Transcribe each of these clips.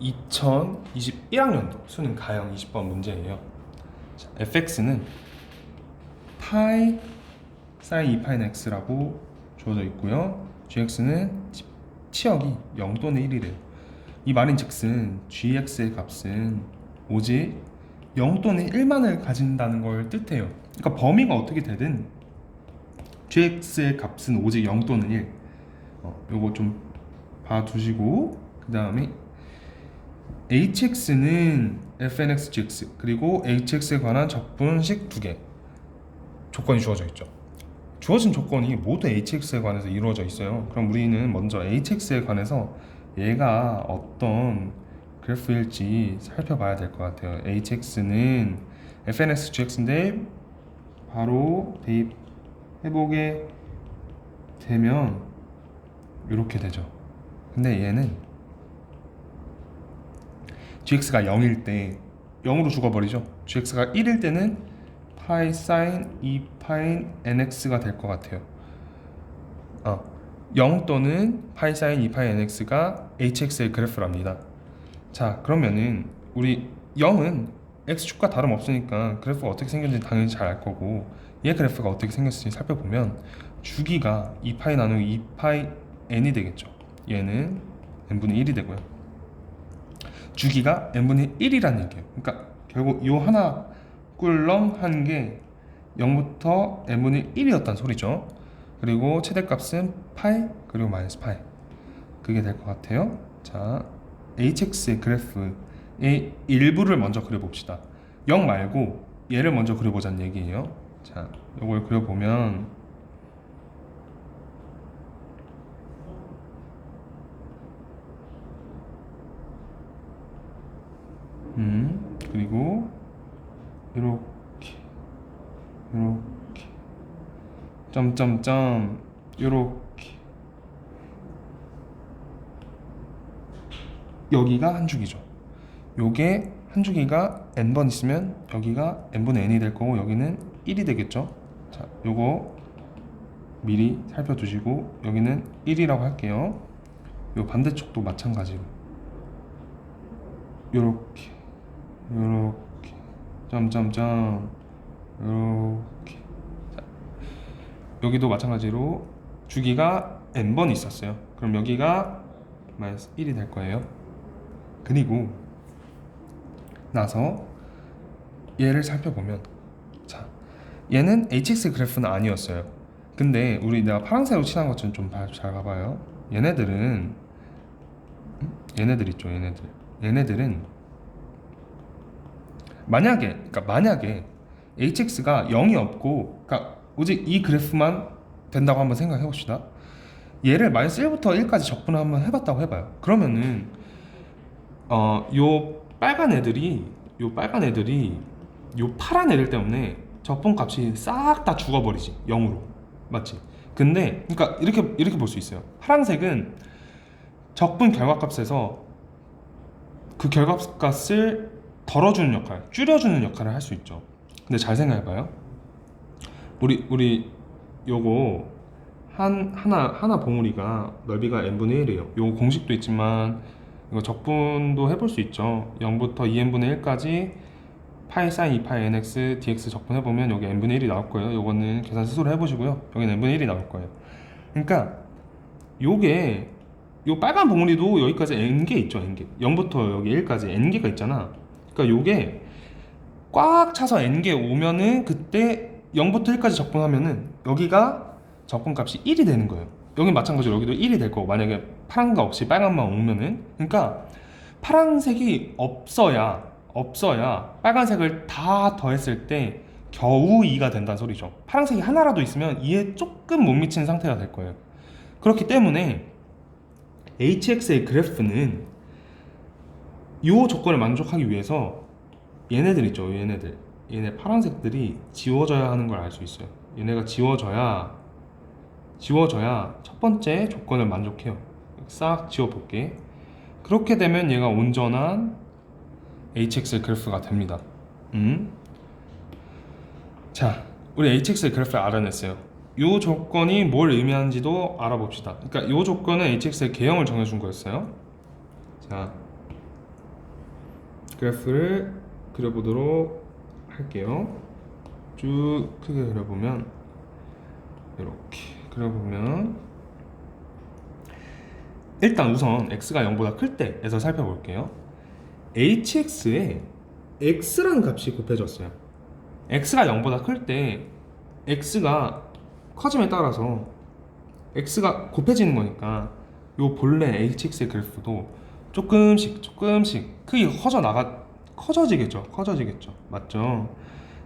2021학년도 수능 가형 20번 문제예요. 자, fx는 파이 사인 2파인 x라고 주어져 있고요. gx는 치역이 0 또는 1이래요. 이 말인즉슨 gx의 값은 오직 0 또는 1만을 가진다는 걸 뜻해요. 그러니까 범위가 어떻게 되든 gx의 값은 오직 0 또는 1. 어, 요거 좀 봐두시고 그 다음에 hx는 fnx, gx 그리고 hx에 관한 적분식 두 개 조건이 주어져 있죠. 주어진 조건이 모두 hx에 관해서 이루어져 있어요. 그럼 우리는 먼저 hx에 관해서 얘가 어떤 그래프일지 살펴봐야 될 것 같아요. hx는 fnx, gx인데 바로 대입해보게 되면 이렇게 되죠. 근데 얘는 gx가 0일 때 0으로 죽어버리죠. gx가 1일 때는 파이 사인 2 파인 nx가 될 것 같아요. 어, 0 또는 파이 사인 2 파이 nx가 hx의 그래프랍니다. 자, 그러면은 우리 0은 x축과 다름없으니까 그래프가 어떻게 생겼는지 당연히 잘 알 거고 얘 그래프가 어떻게 생겼을지 살펴보면 주기가 2파이 나누기 2파이 n이 되겠죠. 얘는 n분의 1이 되고요. 주기가 n분의 1이라는 얘기예요. 그러니까 결국 요 하나 꿀렁 한 게 0부터 n분의 1이었단 소리죠. 그리고 최대값은 파이 그리고 마이너스 파이 그게 될 것 같아요. 자, hx의 그래프의 일부를 먼저 그려봅시다. 0 말고 얘를 먼저 그려보자는 얘기예요. 자, 이걸 그려보면 음 그리고 이렇게 이렇게 점점점 이렇게 여기가 한 주기죠. 요게 한 주기가 n번 있으면 여기가 n분의 n이 될 거고 여기는 1이 되겠죠. 자, 요거 미리 살펴두시고 여기는 1이라고 할게요. 요 반대쪽도 마찬가지로 요렇게 요렇게 점점점 요렇게 자, 여기도 마찬가지로 주기가 n번 있었어요. 그럼 여기가 마이너스 1이 될 거예요. 그리고 나서 얘를 살펴보면 자 얘는 hx 그래프는 아니었어요. 근데 우리 내가 파란색으로 칠한 것좀 좀잘 봐봐요. 얘네들은 음? 얘네들 있죠. 얘네들 얘네들은 만약에 그러니까 만약에 hx가 0이 없고 그러니까 오직 이 그래프만 된다고 한번 생각해 봅시다. 얘를 마이너스 1부터 1까지 적분을 한번 해봤다고 해봐요. 그러면은 어요 빨간 애들이 요 빨간 애들이 요 파란 애들 때문에 적분 값이 싹 다 죽어버리지 0으로 맞지? 근데 그러니까 이렇게 이렇게 볼 수 있어요. 파란색은 적분 결과값에서 그 결과값을 덜어주는 역할, 줄여주는 역할을 할 수 있죠. 근데 잘 생각해봐요. 우리 우리 요거 한 하나 하나 봉우리가 넓이가 n분의 1이에요. 요거 공식도 있지만 이거 적분도 해볼 수 있죠. 0부터 2n분의 1까지 파이 사인 2파이 nx dx 적분해보면 여기 n분의 1이 나올 거예요. 요거는 계산 스스로 해보시고요. 여기는 n분의 1이 나올 거예요. 그러니까 요게 요 빨간 봉우리도 여기까지 n개 있죠, n개. 0부터 여기 1까지 n개가 있잖아. 그러니까 요게 꽉 차서 n개 오면은 그때 0부터 1까지 적분하면은 여기가 적분값이 1이 되는 거예요. 여기 마찬가지로 여기도 1이 될 거고 만약에 파란 거 없이 빨간만 오면은 그러니까 파란색이 없어야 없어야 빨간색을 다 더했을 때 겨우 2가 된다는 소리죠. 파란색이 하나라도 있으면 2에 조금 못 미치는 상태가 될 거예요. 그렇기 때문에 hx의 그래프는 이 조건을 만족하기 위해서 얘네들 있죠, 얘네들. 얘네 파란색들이 지워져야 하는 걸 알 수 있어요. 얘네가 지워져야 지워져야 첫 번째 조건을 만족해요. 싹 지워볼게. 그렇게 되면 얘가 온전한 hx 그래프가 됩니다. 음. 자, 우리 hx 그래프를 알아냈어요. 이 조건이 뭘 의미하는지도 알아봅시다. 그러니까 이 조건은 hx의 개형을 정해준 거였어요. 자, 그래프를 그려보도록 할게요. 쭉 크게 그려보면 이렇게 그려보면 일단 우선 x가 0보다 클 때에서 살펴볼게요. hx에 x라는 값이 곱해졌어요. x가 0보다 클 때 x가 커짐에 따라서 x가 곱해지는 거니까 요 본래 hx의 그래프도 조금씩 조금씩 크기 커져 나가 커져지겠죠. 커져지겠죠. 맞죠?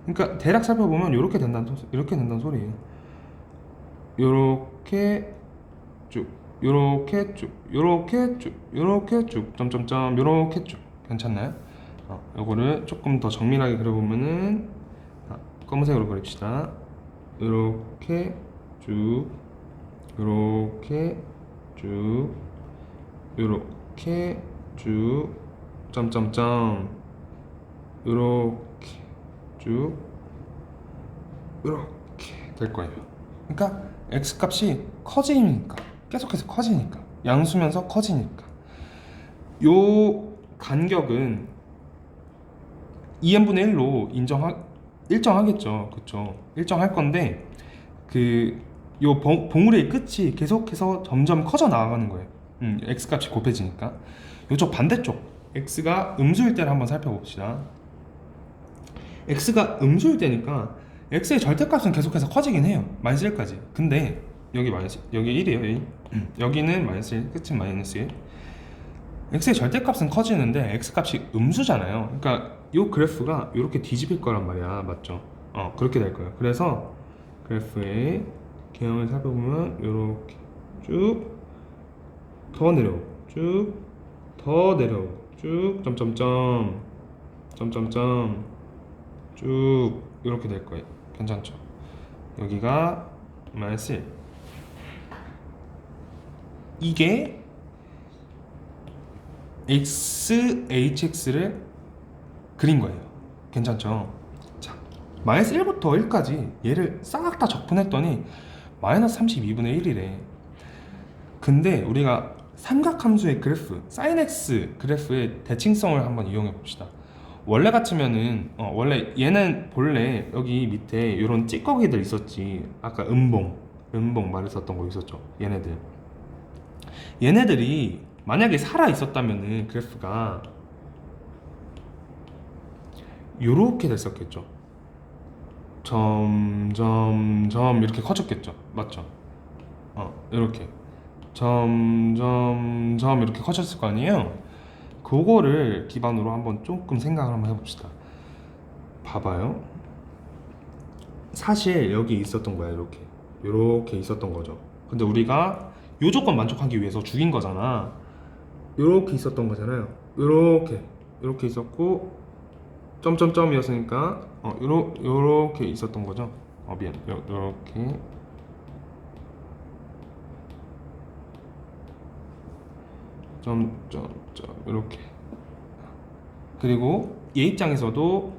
그러니까 대략 살펴보면 이렇게 된다는 소- 이렇게 된다는 소리예요. 요렇게 쭉 요렇게 쭉 요렇게 쭉 요렇게 쭉 점점점 요렇게 쭉 괜찮나요? 어, 요거를 조금 더 정밀하게 그려보면은 아, 검은색으로 그립시다. 요렇게 쭉 요렇게 쭉 요렇게 쭉 점점점 요렇게 쭉 이렇게 될 거예요. 그러니까 x 값이 커지니까 계속해서 커지니까 양수면서 커지니까 요 간격은 2n분의 1로 인정하 일정하겠죠. 그렇죠. 일정할 건데 그 요 봉우리의 끝이 계속해서 점점 커져 나가는 거예요. 음, x 값이 곱해지니까 요쪽 반대쪽 x가 음수일 때를 한번 살펴봅시다. x가 음수일 때니까 x의 절대값은 계속해서 커지긴 해요. 마이너스 1까지. 근데 여기 마이너스 여기 1이에요. 여기. 여기는 마이너스 1, 끝은 마이너스 1. x의 절대값은 커지는데 x 값이 음수잖아요. 그러니까 이 그래프가 이렇게 뒤집힐 거란 말이야. 맞죠? 어, 그렇게 될 거예요. 그래서 그래프의 개형을 살펴보면 이렇게 쭉 더 내려오고 쭉더 내려오고 쭉 점점점 점점점 쭉 이렇게 될 거예요. 괜찮죠? 여기가 마이너스 1. 이게 x, hx를 그린 거예요. 괜찮죠? 자, 마이너스 1부터 1까지 얘를 싹 다 적분했더니 마이너스 32분의 1이래. 근데 우리가 삼각함수의 그래프, x 그래프의 대칭성을 한번 이용해 봅시다. 원래 같으면은 어, 원래 얘는 본래 여기 밑에 이런 찌꺼기들 있었지. 아까 음봉, 음봉 말했었던 거 있었죠. 얘네들. 얘네들이 만약에 살아 있었다면은 그래프가 요렇게 됐었겠죠. 점점점 이렇게 커졌겠죠. 맞죠? 어, 이렇게 점점점 이렇게 커졌을 거 아니에요? 그거를 기반으로 한번 조금 생각을 한번 해봅시다. 봐봐요. 사실 여기 있었던 거야 이렇게 이렇게 있었던 거죠. 근데 우리가 요 조건 만족하기 위해서 죽인 거잖아. 이렇게 있었던 거잖아요. 이렇게 이렇게 있었고 점점점이었으니까 어 요러 요렇게 있었던 거죠. 어 미안 요, 요렇게 점점점 이렇게. 그리고 얘 입장에서도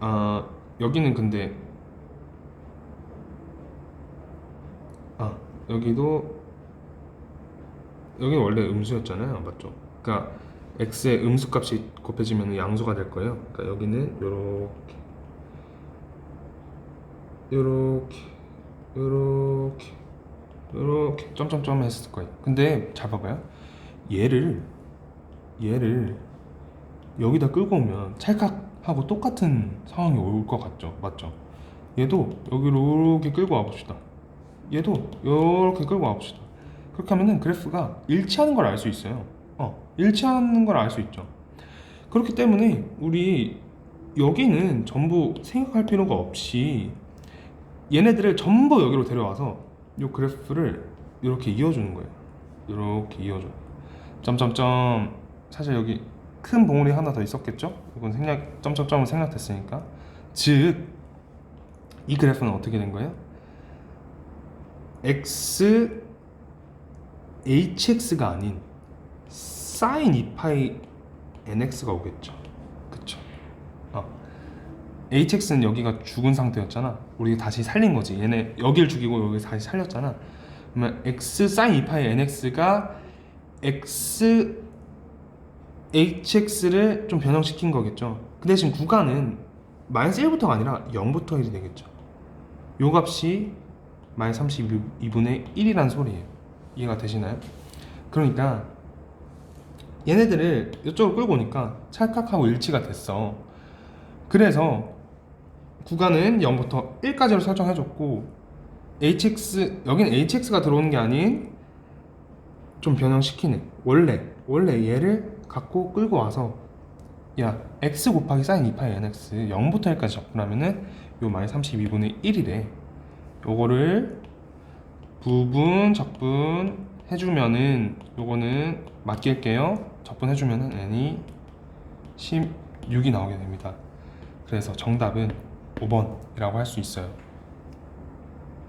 아 여기는 근데 아 여기도 여기 원래 음수였잖아요. 맞죠? 그러니까 x의 음수값이 곱해지면 양수가 될 거예요. 그러니까 여기는 요렇게. 요렇게. 요렇게. 요렇게. 점점점 했을 거예요. 근데 잘 봐봐요 얘를 얘를 여기다 끌고 오면 찰칵하고 똑같은 상황이 올 것 같죠? 맞죠? 얘도 여기로 이렇게 끌고 와 봅시다. 얘도 이렇게 끌고 와 봅시다. 그렇게 하면은 그래프가 일치하는 걸 알 수 있어요. 어 일치하는 걸 알 수 있죠. 그렇기 때문에 우리 여기는 전부 생각할 필요가 없이 얘네들을 전부 여기로 데려와서 이 그래프를 이렇게 이어주는 거예요. 이렇게 이어줘 점점점 사실 여기 큰 봉우리 하나 더 있었겠죠? 이건 생략 점점점은 생략됐으니까 즉 이 그래프는 어떻게 된 거예요? x hx가 아닌 sin 2파이 nx가 오겠죠. 그쵸? 어. hx는 여기가 죽은 상태였잖아. 우리 다시 살린 거지. 얘네 여기를 죽이고 여기 다시 살렸잖아. 그러면 x sin 2파이 nx가 x hx를 좀 변형시킨 거겠죠. 그 대신 구간은 마이너스 1부터가 아니라 0부터 1이 되겠죠. 요 값이 마이너스 32분의 1이란 소리예요. 이해가 되시나요? 그러니까 얘네들을 이쪽으로 끌고 오니까 찰칵하고 일치가 됐어. 그래서 구간은 0부터 1까지로 설정해줬고 hx 여기는 hx가 들어오는 게 아닌 좀 변형시키네. 원래 원래 얘를 갖고 끌고 와서 야 x 곱하기 sin 2파이 nx 0부터 1까지 접근하면은 요 마이너스 32분의 1이래. 요거를 부분 적분 해주면은 요거는 맡길게요. 적분해주면은 n이 16이 나오게 됩니다. 그래서 정답은 5번이라고 할 수 있어요.